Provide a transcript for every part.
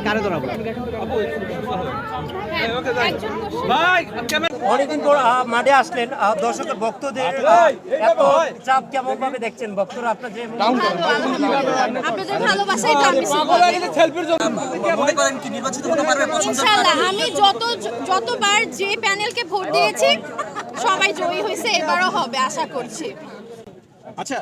কারে ধরাবো? অনেকদিন পর মাঠে আসলেন দর্শকের ভক্তদের এত চাপ কেমন ভাবে দেখছেন ভক্তরা? আপনার যে আপনাদের ভালোবাসাই তো আমি মনে করেন কি নির্বাচিত হতে পারবে পছন্দ ইনশাআল্লাহ আমি যত যতবার যে প্যানেলকে ভোট দিয়েছি সবাই জয়ী হয়েছে এবারও হবে আশা করছি। আচ্ছা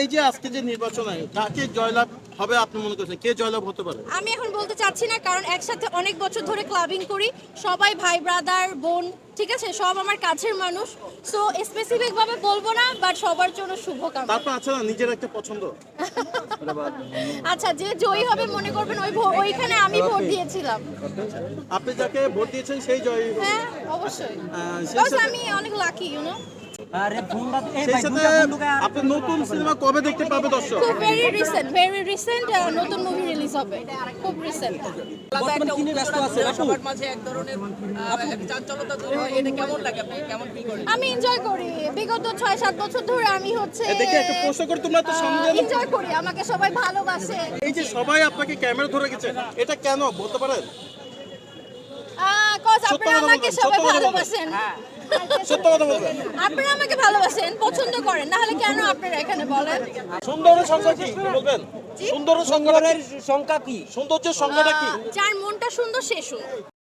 এই যে আজকে যে নির্বাচন কাকে জয়লাভ হবে আপনি মনে করছেন? কে জয়লাভ হতে পারে? আমি এখন বলতে চাচ্ছি না কারণ একসাথে অনেক বছর ধরে ক্লাবিং করি। সবাই ভাই ব্রাদার বোন ঠিক আছে? সব আমার কাছের মানুষ। সো স্পেসিফিক ভাবে বলব না বাট সবার জন্য শুভকামনা। তারপর আছে না নিজের একটা পছন্দ? আচ্ছা যে জয়ী হবে মনে করবেন ওই ভো- ওইখানে আমি ভোট দিয়েছিলাম। আপনি যাকে ভোট দিয়েছেন সেই জয় হ্যাঁ অবশ্যই। আমি অনেক লাকি ইউ নো আপনি নতুন সিনেমা কবে দেখতে পাবে দর্শক? খুব ভেরি রিসেন্ট ভেরি রিসেন্ট নতুন মুভি রিলিজ হবে। খুব রিসেন্ট বর্তমানে কি নিয়ে ব্যস্ত আছে সবার মাঝে এক ধরনের আহ, একটা তৈরি হয়। এটা কেমন লাগে আপনি? কেমন ফিল করেন? আমি এনজয় করি। বিগত ছয় সাত বছর ধরে আমি হচ্ছে দেখে একটা প্রশ্ন করে তোমরা তো সঙ্গে এনজয় করি। আমাকে সবাই ভালোবাসে। এই যে সবাই আপনাকে ক্যামেরা ধরে গেছে এটা কেন বলতে পারেন? কজ আপনারা আমাকে সবাই ভালোবাসেন। সত্য কথা বলবেন। আপনারা আমাকে ভালোবাসেন পছন্দ করেন না হলে কেন আপনারা এখানে বলেন? সুন্দরের সংখ্যা কি? বলবেন। সুন্দরের সংখ্যাটা কি? সংখ্যা কি? সৌন্দর্যের সংখ্যাটা কি? যার মনটা সুন্দর সে সুন্দর।